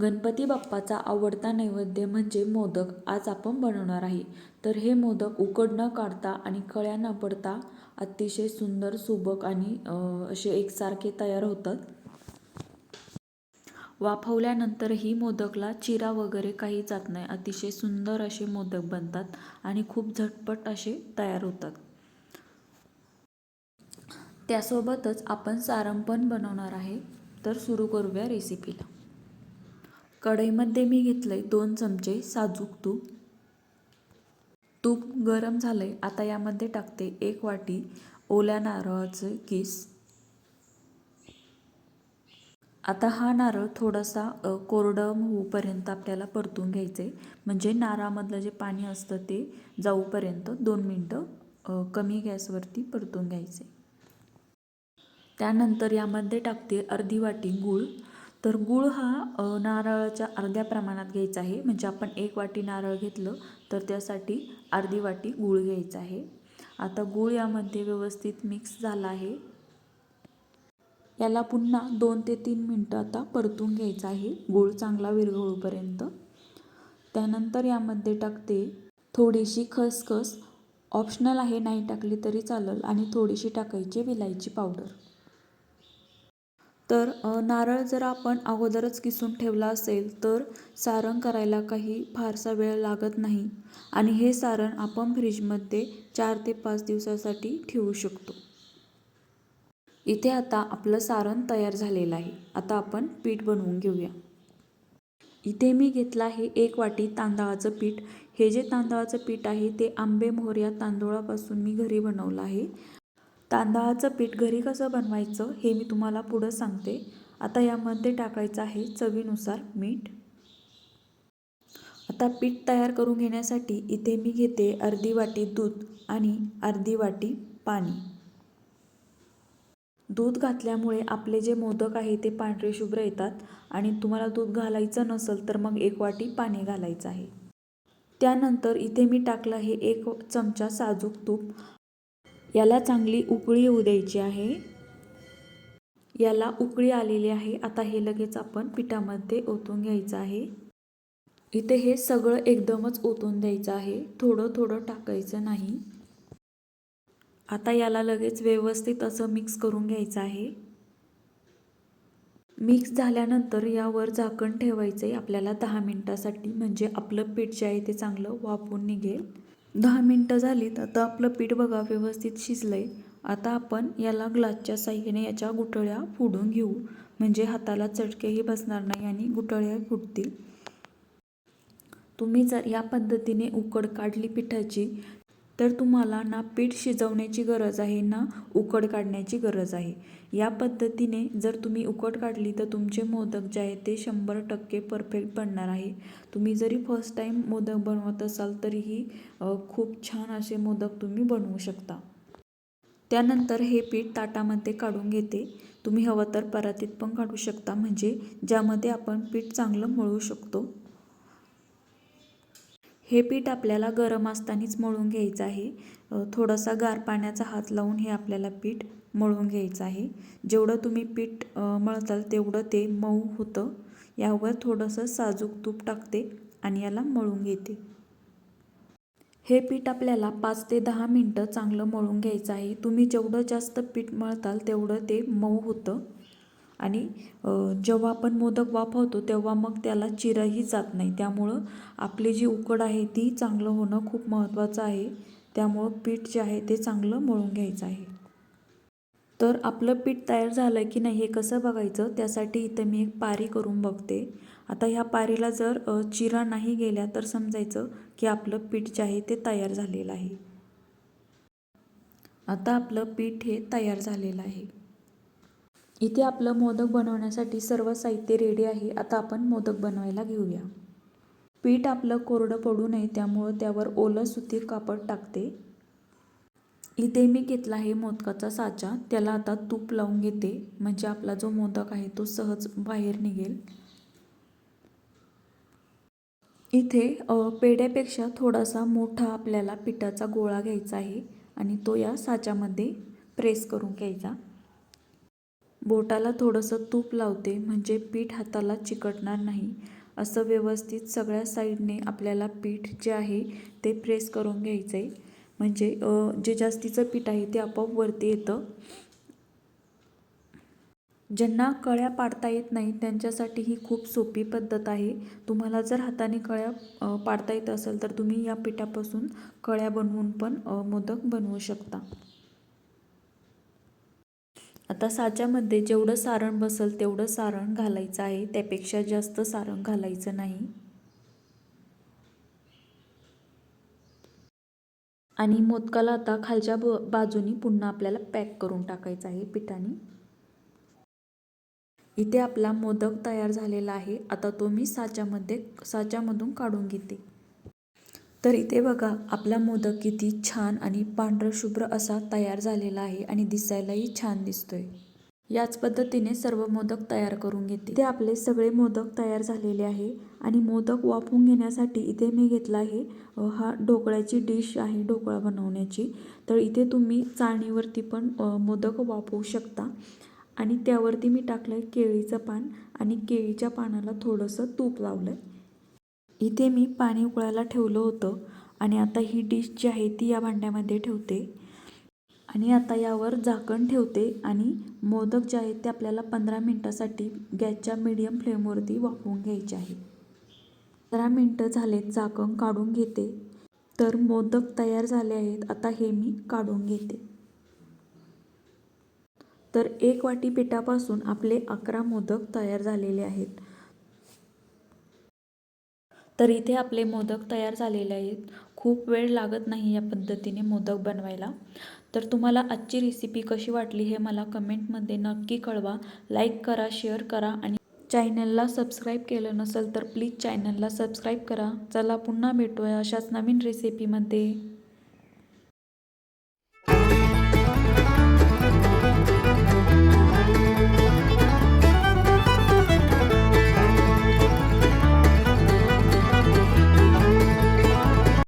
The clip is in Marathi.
गणपती बाप्पाचा आवडता नैवेद्य म्हणजे मोदक आज आपण बनवणार आहे. तर हे मोदक उकड न काढता आणि कळ्या न पडता अतिशय सुंदर सुबक आणि असे एकसारखे तयार होतात. वाफवल्यानंतर ही मोदकला चिरा वगैरे काही जात नाही. अतिशय सुंदर असे मोदक बनतात आणि खूप झटपट असे तयार होतात. त्यासोबतच आपण सारण पण बनवणार आहे. तर सुरू करूया रेसिपीला कढईमध्ये मी घेतलं आहे दोन चमचे साजूक तूप. तूप गरम झालं आहे आता यामध्ये टाकते एक वाटी ओल्या नारळाचे किस. आता हा नारळ थोडासा कोरडं होऊपर्यंत आपल्याला परतून घ्यायचं. आहे म्हणजे नारळामधलं जे पाणी असतं ते जाऊपर्यंत दोन मिनटं कमी गॅसवरती परतून घ्यायचे. त्यानंतर यामध्ये टाकते अर्धी वाटी गूळ. तर गूळ हा नारळाच्या अर्ध्या प्रमाणात घ्यायचा आहे. म्हणजे आपण एक वाटी नारळ घेतलं तर त्यासाठी अर्धी वाटी गूळ घ्यायचा आहे. आता गूळ यामध्ये व्यवस्थित मिक्स झाला आहे. याला पुन्हा दोन ते तीन मिनटं आता परतून घ्यायचं आहे. गूळ चांगला विरघळूपर्यंत. त्यानंतर यामध्ये टाकते थोडीशी खसखस. ऑप्शनल आहे नाही टाकली तरी चालेल. आणि थोडीशी टाकायची विलायची पावडर. तर नारळ जर आपण अगोदरच किसून ठेवला असेल तर सारण करायला काही फारसा वेळ लागत नाही. आणि हे सारण आपण फ्रीजमध्ये चार ते पाच दिवसासाठी ठेवू शकतो. इथे आता आपलं सारण तयार झालेलं आहे. आता आपण पीठ बनवून घेऊया. इथे मी घेतलं आहे एक वाटी तांदळाचं पीठ. हे जे तांदळाचं पीठ आहे ते आंबे मोहर तांदूळापासून मी घरी बनवलं आहे. तांदळाचं पीठ घरी कसं बनवायचं हे मी तुम्हाला पुढं सांगते. आता यामध्ये टाकायचं आहे चवीनुसार मीठ. आता पीठ तयार करून घेण्यासाठी इथे मी घेते अर्धी वाटी दूध आणि अर्धी वाटी पाणी. दूध घातल्यामुळे आपले जे मोदक आहे ते पांढरे शुभ्र येतात आणि तुम्हाला दूध घालायचं नसेल तर मग एक वाटी पाणी घालायचं आहे. त्यानंतर इथे मी टाकलं हे एक चमचा साजूक तूप याला चांगली उकळी येऊ द्यायची आहे. याला उकळी आलेली आहे. आता हे लगेच आपण पिठामध्ये ओतून घ्यायचं आहे. इथे हे सगळं एकदमच ओतून द्यायचं आहे. थोडं थोडं टाकायचं नाही. आता याला लगेच व्यवस्थित असं मिक्स करून घ्यायचं आहे. मिक्स झाल्यानंतर यावर झाकण ठेवायचं आहे आपल्याला दहा मिनटासाठी. म्हणजे आपलं पीठ जे आहे ते चांगलं वाफून निघेल. दहा मिनटं झालीत आता आपलं पीठ बघा व्यवस्थित शिजलं आहे आता आपण याला ग्लासच्या साह्याने याच्या गुठळ्या फोडून घेऊ. म्हणजे हाताला चटकेही बसणार नाही आणि गुठळ्या फुटतील. तुम्ही जर या पद्धतीने उकड काढली पिठाची तर तुम्हाला ना पीठ शिजवण्याची गरज आहे ना उकड काढण्याची गरज आहे. या पद्धतीने जर तुम्ही उकड काढली तर तुमचे मोदक जे आहे ते शंभर टक्के परफेक्ट बनणार आहे. तुम्ही जरी फर्स्ट टाईम मोदक बनवत असाल तरीही खूप छान असे मोदक तुम्ही बनवू शकता. त्यानंतर हे पीठ ताटामध्ये काढून घेते. तुम्ही हवं तर परातीत पण काढू शकता म्हणजे ज्यामध्ये आपण पीठ चांगलं मळू शकतो. हे पीठ आपल्याला गरम असतानाच मळून घ्यायचं आहे. थोडासा गार पाण्याचा हात लावून हे आपल्याला पीठ मळून घ्यायचं आहे. जेवढं तुम्ही पीठ मळताल तेवढं ते मऊ होतं. यावर थोडंसं साजूक तूप टाकते आणि याला मळून घेते. हे पीठ आपल्याला पाच ते दहा मिनटं चांगलं मळून घ्यायचं आहे. तुम्ही जेवढं जास्त पीठ मळताल तेवढं ते मऊ होतं. आणि जेव्हा आपण मोदक वाफवतो तेव्हा मग त्याला चिराही जात नाही. त्यामुळं आपली जी उकड आहे ती चांगलं होणं खूप महत्त्वाचं आहे. त्यामुळं पीठ जे आहे ते चांगलं मळून घ्यायचं आहे. तर आपलं पीठ तयार झालं की नाही हे कसं बघायचं? त्यासाठी इथं मी एक पारी करून बघते. आता ह्या पारीला जर चिरा नाही गेल्या तर समजायचं की आपलं पीठ जे आहे ते तयार झालेलं आहे. आता आपलं पीठ हे तयार झालेलं आहे. इथे आपलं मोदक बनवण्यासाठी सर्व साहित्य रेडी आहे. आता आपण मोदक बनवायला घेऊया. पीठ आपलं कोरडं पडू नये त्यामुळं त्यावर ओलं सुती कापड टाकते. इथे मी घेतला आहे मोदकाचा साचा. त्याला आता तूप लावून घेते. म्हणजे आपला जो मोदक आहे तो सहज बाहेर निघेल. इथे पेढ्यापेक्षा थोडासा मोठा आपल्याला पिठाचा गोळा घ्यायचा आहे. आणि तो या साच्यामध्ये प्रेस करून घ्यायचा. बोटाला थोडंसं तूप लावते म्हणजे पीठ हाताला चिकटणार नाही. असं व्यवस्थित सगळ्या साईडने आपल्याला पीठ जे आहे ते प्रेस करून घ्यायचं आहे म्हणजे जे जास्तीचं पीठ आहे ते आपोआप वरती येतं. ज्यांना कळ्या पाडता येत नाही त्यांच्यासाठी ही खूप सोपी पद्धत आहे. तुम्हाला जर हाताने कळ्या पाडता येत असेल तर तुम्ही या पिठापासून कळ्या बनवून पण मोदक बनवू शकता. आता साच्यामध्ये जेवढं सारण बसेल तेवढं सारण घालायचं आहे. त्यापेक्षा जास्त सारण घालायचं नाही. आणि मोदकाला आता खालच्या ब बाजूनी पुन्हा आपल्याला पॅक करून टाकायचं आहे पिठाने. इथे आपला मोदक तयार झालेला आहे. आता तो मी साच्यामध्ये साच्यामधून काढून घेते. तर इथे बघा आपला मोदक किती छान आणि पांढरं शुभ्र असा तयार झालेला आहे आणि दिसायलाही छान दिसतोय. याच पद्धतीने सर्व मोदक तयार करून घेते. ते आपले सगळे मोदक तयार झालेले आहे आणि मोदक वाफवून घेण्यासाठी इथे मी घेतला आहे हा ढोकळ्याची डिश आहे ढोकळा बनवण्याची. तर इथे तुम्ही चाळणीवरती पण मोदक वाफवू शकता आणि त्यावरती मी टाकलं आहे केळीचं पान आणि केळीच्या पानाला थोडंसं तूप लावलं आहे इथे मी पाणी उकळायला ठेवलं होतं आणि आता ही डिश जी आहे ती या भांड्यामध्ये ठेवते. आणि आता यावर झाकण ठेवते आणि मोदक जे आहेत ते आपल्याला पंधरा मिनटासाठी गॅसच्या मीडियम फ्लेमवरती वाफवून घ्यायचे आहे. पंधरा मिनटं झालेत झाकण काढून घेते. तर मोदक तयार झाले आहेत आता हे मी काढून घेते. तर एक वाटी पिठापासून आपले अकरा मोदक तयार झालेले आहेत. तर इथे आपले मोदक तयार झालेले आहेत. खूप वेळ लागत नाही या पद्धतीने मोदक बनवायला. तर तुम्हाला आजची रेसिपी कशी वाटली हे मला कमेंटमध्ये नक्की कळवा. लाईक करा शेअर करा आणि चॅनलला सबस्क्राईब केलं नसेल तर प्लीज चॅनलला सबस्क्राईब करा. चला पुन्हा भेटूया अशाच नवीन रेसिपीमध्ये